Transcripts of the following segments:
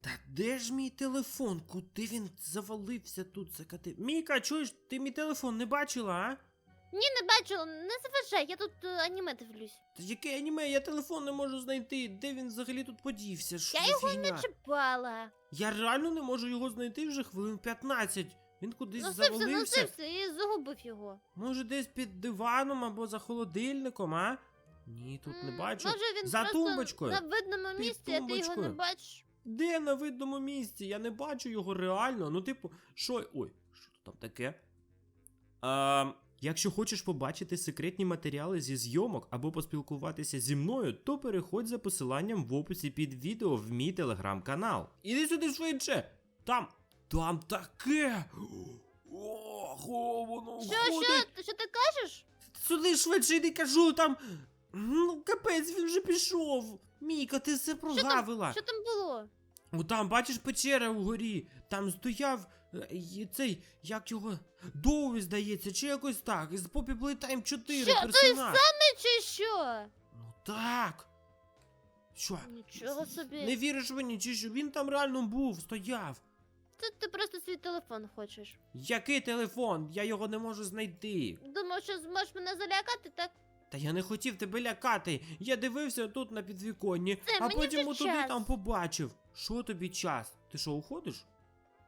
Та де ж мій телефон? Куди він завалився тут закати? Міка, чуєш, ти мій телефон не бачила, а? Ні, не бачила, не заважай, я тут е, аніме дивлюсь. Та яке аніме? Я телефон не можу знайти. Де він взагалі тут подівся? Що Я за його фігня? не чіпала. Я реально не можу його знайти вже хвилин 15. Він кудись Носився, завалився. носився і загубив його. Може, десь під диваном або за холодильником, а? Ні, тут не М, бачу. Може він За просто тумбочкою. на видному Під місці, а ти його не тумбочкою. бачиш. Де на видному місці? Я не бачу його реально. Ну, типу, що. Ой, що там таке? А, якщо хочеш побачити секретні матеріали зі зйомок або поспілкуватися зі мною, то переходь за посиланням в описі під відео в мій телеграм-канал. Іди сюди швидше! Там. Там таке! Ох, о, воно Що, ходить! що, що ти кажеш? Сюди швидше йди кажу, там. Ну, капець, він вже пішов. Міка, ти все прогавила. Що там було? О, там, бачиш, печера вгорі. Там стояв е, цей, як його. Доуі, здається, чи якось так. Із Poppy Playtime 4 Що, той персонаж. Ти чи що? Ну так. Що? Нічого собі. Не віриш мені, чи що він там реально був, стояв. Це ти просто свій телефон хочеш. Який телефон? Я його не можу знайти. Думав, що зможеш мене залякати, так? Та я не хотів тебе лякати. Я дивився тут на підвіконні, Це а мені потім вже отуди час. там побачив. Що тобі час? Ти що, уходиш?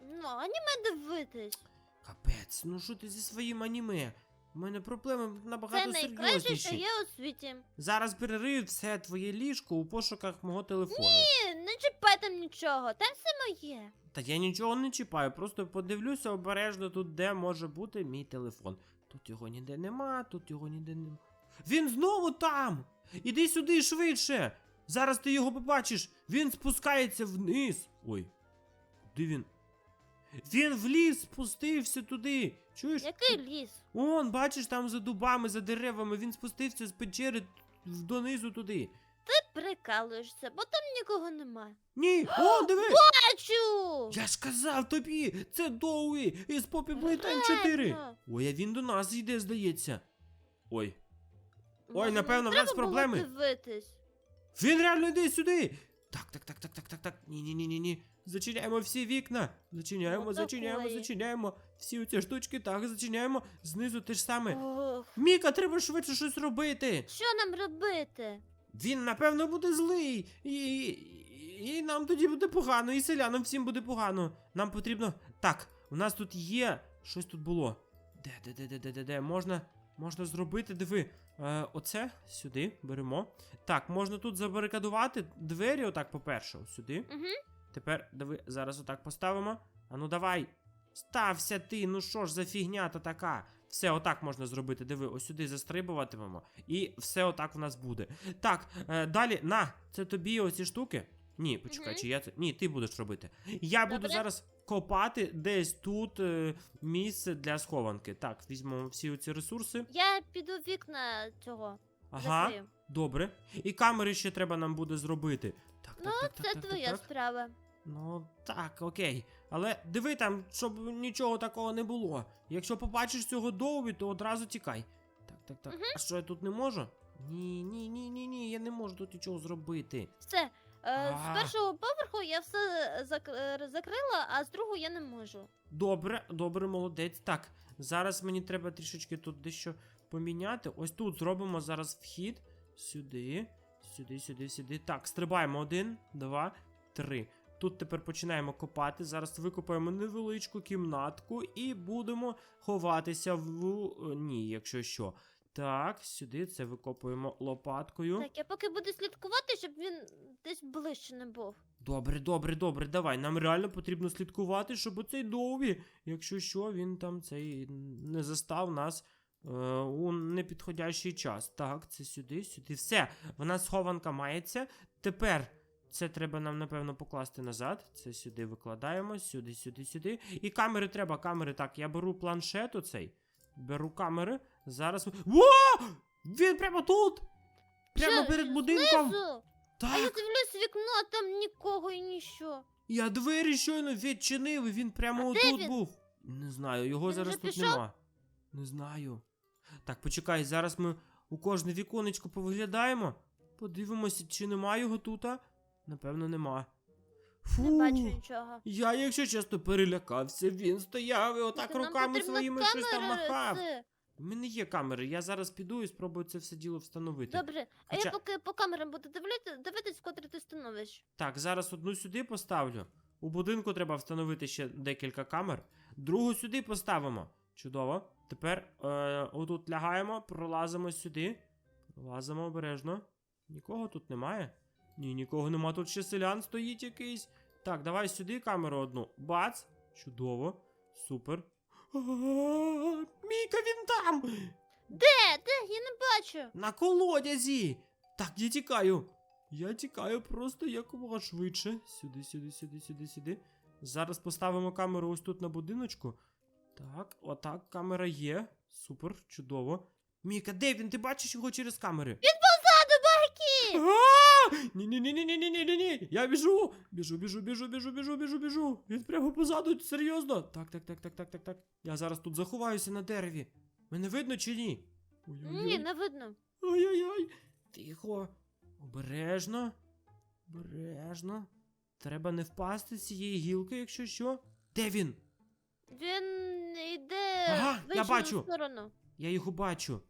Ну, аніме дивитись. Капець, ну що ти зі своїм аніме? У мене проблеми Це набагато найкраще, що серйозніші. є у світі. Зараз перерив все твоє ліжко у пошуках мого телефону. Ні, не чіпай там нічого, там все моє. Та я нічого не чіпаю, просто подивлюся обережно тут, де може бути мій телефон. Тут його ніде нема, тут його ніде нема. Він знову там! Іди сюди швидше! Зараз ти його побачиш! Він спускається вниз. Ой, куди він? Він в ліс спустився туди. Чуєш? Який ліс? Он, бачиш, там за дубами, за деревами, він спустився з печери донизу туди. Ти прикалуєшся, бо там нікого нема. Ні, о, диви! Бачу! Я ж казав тобі, це Доуї із Poppy Playtime 4. Ой, а він до нас йде, здається. Ой, Може, напевно, в нас проблеми. дивитись. він реально йде сюди. Так, так, так, так, так, так, так. Ні, ні, ні, ні, ні. Зачиняємо всі вікна. Зачиняємо, Ну, зачиняємо, зачиняємо. Всі оці штучки, так, зачиняємо. Знизу те ж саме. Ох, Міка, треба швидше щось робити. що нам робити? Він, напевно, буде злий. І, і, і нам тоді буде погано, і селянам всім буде погано. Нам потрібно. Так, у нас тут є. Щось тут було. Де, де, де, де, де, де, де? Можна. Можна зробити, диви. Е, оце сюди беремо. Так, можна тут забарикадувати двері, отак, по-перше, сюди. Угу. Тепер диви, зараз отак поставимо. А ну давай. Стався ти, ну що ж за фігня то така. Все, отак можна зробити. Диви, ось сюди застрибуватимемо. І все отак у нас буде. Так, е, далі, на, це тобі оці штуки. Ні, почекай, Мгм. чи я це. Ні, ти будеш робити. Я буду Добре. зараз копати десь тут е, місце для схованки. Так, візьмемо всі оці ресурси. Я піду вікна цього. Ага, закрию. добре. І камери ще треба нам буде зробити. Так, так, Ну, так, так, це так, так, твоя так. справа. Ну, так, окей. Але диви там, щоб нічого такого не було. Якщо побачиш цього довбі, то одразу тікай. Так, так, так. А що я тут не можу? Ні, ні, ні, ні, ні, я не можу тут нічого зробити. Все. Е, А. з першого поверху я все зак- е, закрила, а з другого я не можу. Добре, добре, молодець. Так, зараз мені треба трішечки тут дещо поміняти. Ось тут зробимо зараз вхід. Сюди, сюди, сюди, сюди. Так, стрибаємо. Один, два, три. Тут тепер починаємо копати. Зараз викопаємо невеличку кімнатку і будемо ховатися в. е, Ні, якщо що. Так, сюди це викопуємо лопаткою. Так, я поки буду слідкувати, щоб він десь ближче не був. Добре, добре, добре, давай. Нам реально потрібно слідкувати, щоб оцей Дові, якщо що, він там цей не застав нас е, у непідходящий час. Так, це сюди, сюди. Все, вона схованка мається. Тепер це треба нам, напевно, покласти назад. Це сюди викладаємо, сюди, сюди, сюди. І камери треба, камери. Так, я беру планшет оцей. Беру камери. Зараз. Во! Він прямо тут! Прямо Що, перед будинком. Знизу? Так. А я дивлюсь в вікно, а там нікого і ніщо. Я двері щойно відчинив, і він прямо А де отут він? був. Не знаю, його Він зараз вже тут пішов? нема. Не знаю. Так, почекай, зараз ми у кожне віконечко повиглядаємо. Подивимося, чи нема його тут. а? Напевно, нема. Фу. Не бачу нічого. Я, якщо чесно, перелякався, він стояв і отак Слухай, нам руками своїми щось там махав. це. У мене є камери, я зараз піду і спробую це все діло встановити. Добре, а Хоча- я поки по камерам буду дивити, дивитись, котрі ти становиш. Так, зараз одну сюди поставлю. У будинку треба встановити ще декілька камер. Другу сюди поставимо. Чудово. Тепер е, отут лягаємо, пролазимо сюди. Пролазимо обережно. Нікого тут немає? Ні, нікого нема. Тут ще селян стоїть якийсь. Так, давай сюди камеру одну. Бац! Чудово. Супер. А, Міка, він там! Де? Де? Я не бачу. На колодязі! Так, я тікаю. Я тікаю просто якомога швидше. Сюди, сюди, сюди, сюди, сюди. Зараз поставимо камеру ось тут на будиночку. Так, отак, камера є. Супер, чудово. Міка, де він? Ти бачиш його через камери? Він позаду, байки! Ні, ні, ні, ні, ні, ні, ні, ні, ні. Я біжу. Біжу, біжу, біжу, біжу, біжу, біжу, біжу. Він прямо позаду, серйозно. Так, так, так, так, так, так, так. Я зараз тут заховаюся на дереві. Мене видно чи ні? Ой-ой-ой. Ні, не видно. Ой-ой-ой. Тихо. Обережно. Обережно. Треба не впасти з цієї гілки, якщо що. Де він? Він йде Ага, я бачу. сторону. Я його бачу.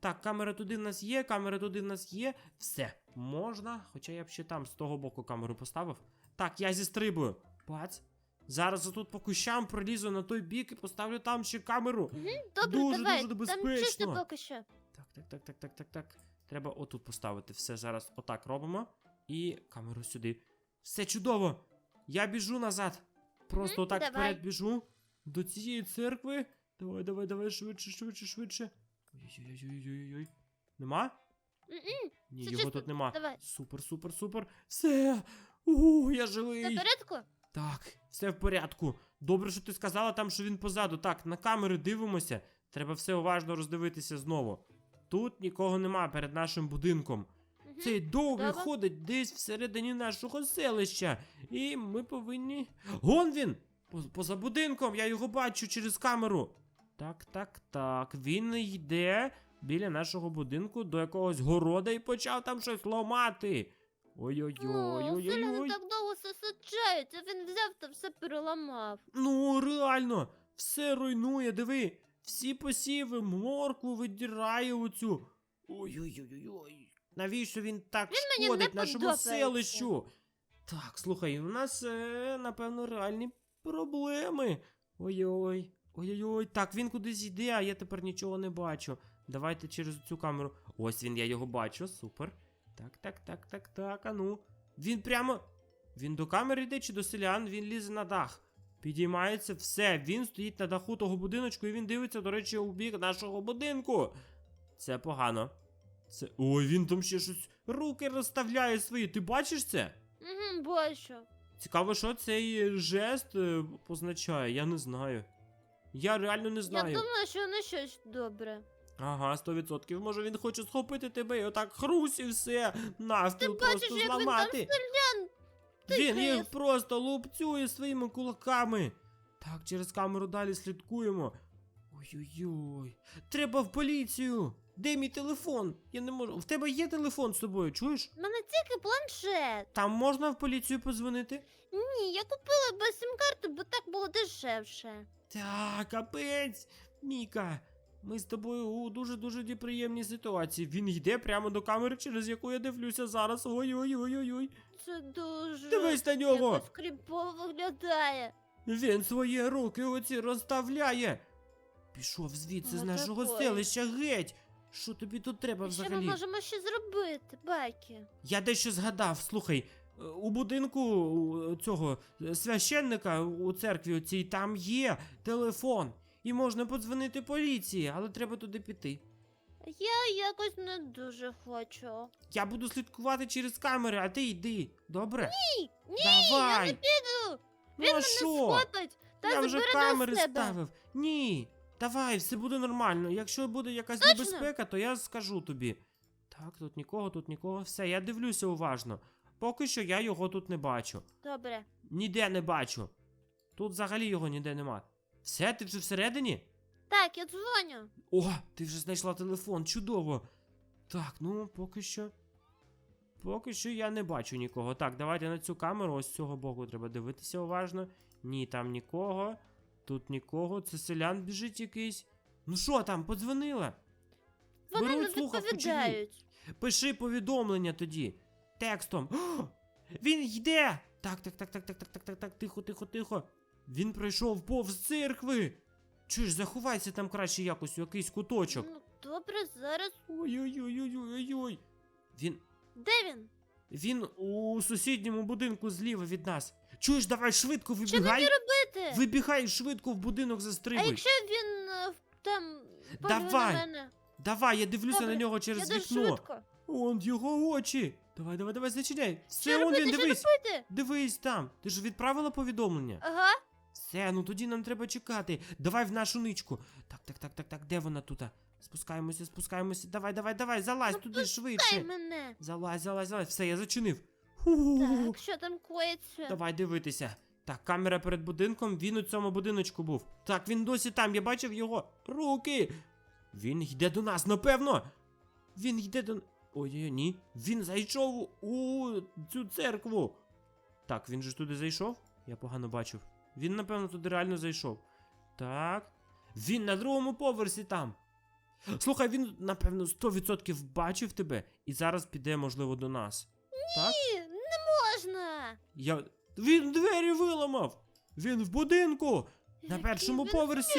Так, камера туди в нас є, камера туди в нас є. Все, можна. Хоча я б ще там з того боку камеру поставив. Так, я зістрибую. Бац. Зараз отут по кущам пролізу на той бік і поставлю там ще камеру. Добре, Дуже, давай. дуже Там чисто поки що. Так, так, так, так, так, так, так. Треба отут поставити. Все зараз отак робимо. І камеру сюди. Все чудово! Я біжу назад. Просто Мгм, отак давай. вперед біжу. До цієї церкви. Давай, давай, давай, швидше, швидше, швидше. Ой-ой-ой-ой-ой-ой. Нема? М-м, Ні, Це його чисто. тут нема. Давай. Супер, супер, супер. Все. У, я Все в живий. порядку? Так, все в порядку. Добре, що ти сказала там, що він позаду. Так, на камери дивимося. Треба все уважно роздивитися знову. Тут нікого нема перед нашим будинком. Мгм. Цей довгий Добре. ходить десь всередині нашого селища. І ми повинні. Гон він! Поз- Поза будинком, я його бачу через камеру. Так, так, так. Він йде біля нашого будинку до якогось города і почав там щось ламати. О, селяни Ой-ой-ой-ой-ой. так довго все він взяв та все переламав. Ну, реально, все руйнує, диви. Всі посіви, моркву видирає оцю. Ой-ой-ой-ой. Навіщо він так Він шкодить нашому селищу? Так, слухай, у нас, е, напевно, реальні проблеми. Ой-ой. Ой-ой-ой. Так, він кудись йде, а я тепер нічого не бачу. Давайте через цю камеру. Ось він, я його бачу, супер. Так, так, так, так, так, а ну. Він прямо. Він до камери йде чи до селян, він лізе на дах. Підіймається, все, він стоїть на даху того будиночку і він дивиться, до речі, у бік нашого будинку. Це погано. Це. Ой, він там ще щось руки розставляє свої. Ти бачиш це? Угу, бачу. Цікаво, що цей жест е, позначає, я не знаю. Я реально не знаю. Я думала, думаю, що не щось добре. Ага, 100%. Може він хоче схопити тебе і отак хрусь і все навпіл бачиш, просто як він там зламати. Він тикає. їх просто лупцює своїми кулаками. Так, через камеру далі слідкуємо. Ой-ой-ой. Треба в поліцію. Де мій телефон? Я не можу. В тебе є телефон з собою, чуєш? У мене тільки планшет. Там можна в поліцію позвонити? Ні, я купила без сім-карти, бо так було дешевше. Так, капець. Міка. Ми з тобою у дуже-дуже неприємній ситуації. Він йде прямо до камери, через яку я дивлюся зараз. Ой-ой-ой-ой-ой. Це дуже Дивись на нього. якось кріпово виглядає. Він свої руки оці розставляє. Пішов звідси з нашого селища геть. Що тобі тут треба Що ми взагалі? можемо ще зробити, байки? Я дещо згадав. Слухай, е, у будинку у цього е, священника у церкві цій там є телефон. І можна подзвонити поліції, але треба туди піти. Я якось не дуже хочу. Я буду слідкувати через камери, а ти йди. Добре? Ні, ні, Давай. я не піду. Ну а мене що? схопить та Я вже забере камери себе. ставив. Ні, давай, все буде нормально. Якщо буде якась Точно? небезпека, то я скажу тобі. Так, тут нікого, тут нікого. Все, я дивлюся уважно. Поки що я його тут не бачу. Добре. Ніде не бачу. Тут взагалі його ніде нема. Все, ти вже всередині? Так, я дзвоню. О, ти вже знайшла телефон, чудово. Так, ну поки що. Поки що я не бачу нікого. Так, давайте на цю камеру, ось з цього боку треба дивитися уважно. Ні, там нікого. Тут нікого. Це селян біжить якийсь. Ну що там, подзвонила? Вони Беруть не слухавку чи ні? відповідають. Пиши повідомлення тоді. Текстом. О, він йде! Так, так, так, так, так, так, так, так, так, тихо, тихо, тихо. Він пройшов повз церкви. Чуєш, заховайся там краще якось у якийсь куточок. Ну, добре, зараз. Ой-ой-ой-ой-ой-ой. Він. Де він? Він у сусідньому будинку зліва від нас. Чуєш, давай швидко Що мені вибігай. робити? Вибігай швидко в будинок А якщо він е, в- там полює на Давай, мене? Давай, я дивлюся Добре, на нього Я через дуже вікно. швидко. Он його очі. Давай, давай, давай, зачиняй. Все, Що он робити, він, що дивись. робити? Дивись там. Ти ж відправила повідомлення? Ага. Все, ну тоді нам треба чекати. Давай в нашу ничку. Так, так, так, так, так, де вона тут? Спускаємося, спускаємося. Давай, давай, давай, залазь Ну, туди Дай швидше. мене. Залазь, залазь, залазь. Все, я зачинив. Фу. Так, що там коїться? Давай дивитися. Так, камера перед будинком, він у цьому будиночку був. Так, він досі там, я бачив його руки. Він йде до нас, напевно. Він йде до. Ой, ні. Він зайшов у цю церкву. Так, він же туди зайшов? Я погано бачив. Він, напевно, туди реально зайшов. Так. Він на другому поверсі там. Слухай, він, напевно, 100% бачив тебе і зараз піде, можливо, до нас. Так? Ні, не можна. Я. Він двері виламав! Він в будинку! На першому поверсі!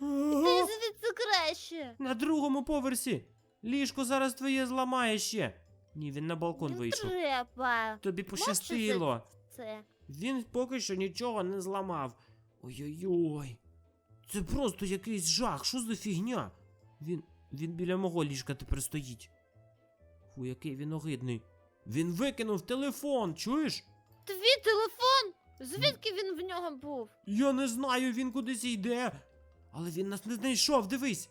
Ага, звідси краще. На другому поверсі! Ліжко зараз твоє зламає ще! Ні, він на балкон Не вийшов. треба. Тобі пощастило. Це. Він поки що нічого не зламав. Ой-ой-ой. Це просто якийсь жах. Що за фігня? Він. Він біля мого ліжка тепер стоїть. Фу, який він огидний. Він викинув телефон, чуєш? Твій телефон? Звідки він в нього був? Я не знаю, він кудись йде. Але він нас не знайшов, дивись.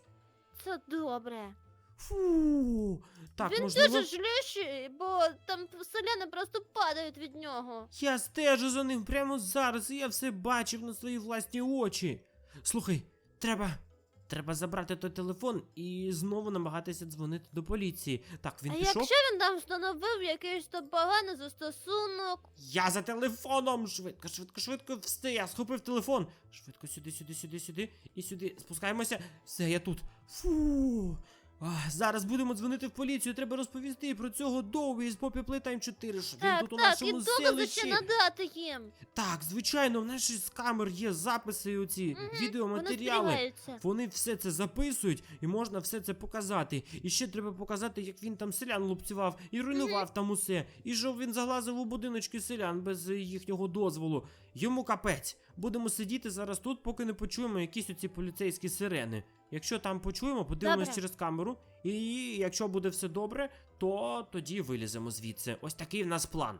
Це добре. Фу. Так, він можливо. дуже злющий, бо там селяни просто падають від нього. Я стежу за ним прямо зараз, і я все бачив на свої власні очі. Слухай, треба. Треба забрати той телефон і знову намагатися дзвонити до поліції. Так, він а пішов. якщо він там встановив якийсь там поганий застосунок? Я за телефоном! Швидко, швидко, швидко, все, я схопив телефон. Швидко сюди, сюди, сюди, сюди і сюди. Спускаємося. Все, я тут. Фу. А, зараз будемо дзвонити в поліцію. Треба розповісти про цього Доуі із Poppy Playtime 4, що він Так, тут у так, і нашому докази селищі. ще надати їм. Так, звичайно, в нашій з камер є записи оці, Мгм, відеоматеріали. Вони. Вони все це записують і можна все це показати. І ще треба показати, як він там селян лупцював і руйнував там усе. І що він заглазив у будиночки селян без е, їхнього дозволу. Йому капець. Будемо сидіти зараз тут, поки не почуємо якісь оці поліцейські сирени. Якщо там почуємо, подивимось Добре. через камеру. І якщо буде все добре, то тоді виліземо звідси. Ось такий в нас план.